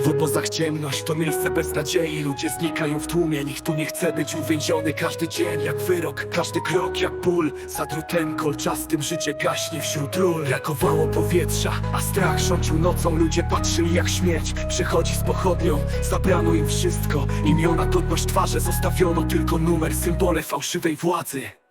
W obozach ciemność to miejsce bez nadziei. Ludzie znikają w tłumie, nikt tu nie chce być uwięziony. Każdy dzień jak wyrok, każdy krok jak ból. Za drutem kolczastym życie gaśnie wśród ról. Brakowało powietrza, a strach rządził nocą. Ludzie patrzyli jak śmierć przychodzi z pochodnią. Zabrano im wszystko, imiona, godność, twarze Zostawiono tylko numer, symbole fałszywej władzy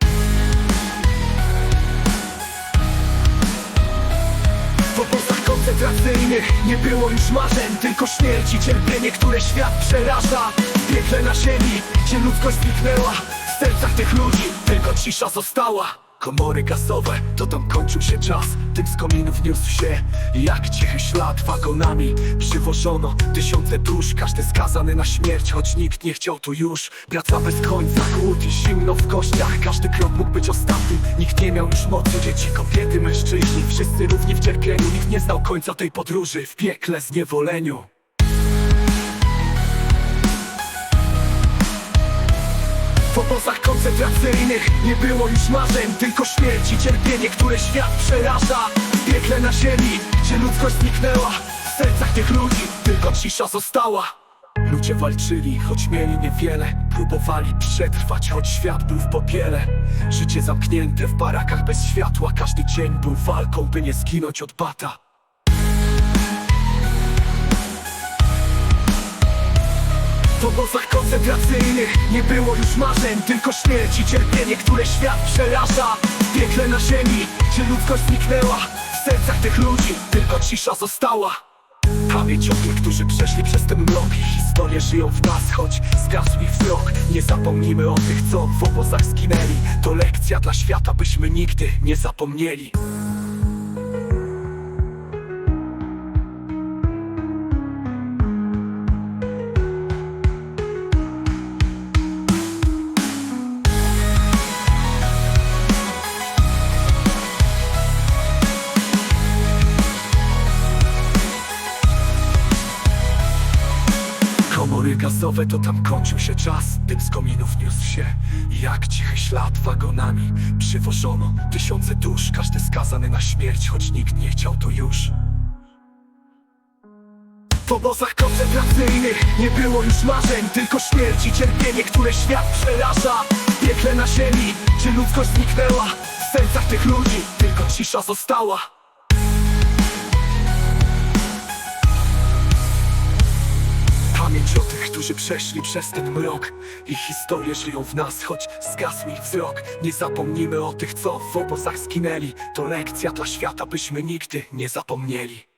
nie było już marzeń Tylko śmierć i cierpienie, które świat przeraża. Piekle na ziemi, gdzie ludzkość zniknęła. W sercach tych ludzi tylko cisza została Komory gazowe, to tam kończył się czas. Tym z kominów niósł się jak cichy ślad Wagonami. Przywożono tysiące dusz Każdy skazany na śmierć, choć nikt nie chciał tu już. Praca bez końca, głód i zimno w kościach. Każdy krok mógł być ostatnim, nikt nie miał już mocy. Dzieci, kobiety, mężczyźni, wszyscy równi w cierpieniu. Nikt nie znał końca tej podróży w piekle zniewoleniu W obozach koncentracyjnych nie było już marzeń Tylko śmierć i cierpienie, które świat przeraża. Piekle na ziemi, gdzie ludzkość zniknęła. W sercach tych ludzi tylko cisza została. Ludzie walczyli, choć mieli niewiele. Próbowali przetrwać, choć świat był w popiele. Życie zamknięte w barakach bez światła. Każdy dzień był walką, by nie zginąć od bata W obozach koncentracyjnych. Nie było już marzeń Tylko śmierć i cierpienie, które świat przeraża. Piekle na ziemi, gdzie ludzkość zniknęła. W sercach tych ludzi tylko cisza została. Pamięć o tych, którzy przeszli przez ten mrok. Historie żyją w nas, choć zgasł ich wzrok. Nie zapomnimy o tych, co w obozach zginęli. To lekcja dla świata, byśmy nigdy nie zapomnieli gazowe to tam kończył się czas. Dym z kominów niósł się Jak cichy ślad wagonami. Przywożono tysiące dusz Każdy skazany na śmierć Choć nikt nie chciał to już. W obozach koncentracyjnych nie było już marzeń Tylko śmierć i cierpienie, które świat przeraża. Piekle na ziemi, gdzie ludzkość zniknęła W sercach tych ludzi tylko cisza została którzy przeszli przez ten mrok Ich historie żyją w nas, choć zgasł ich wzrok. Nie zapomnimy o tych, co w obozach zginęli. To lekcja dla świata, byśmy nigdy nie zapomnieli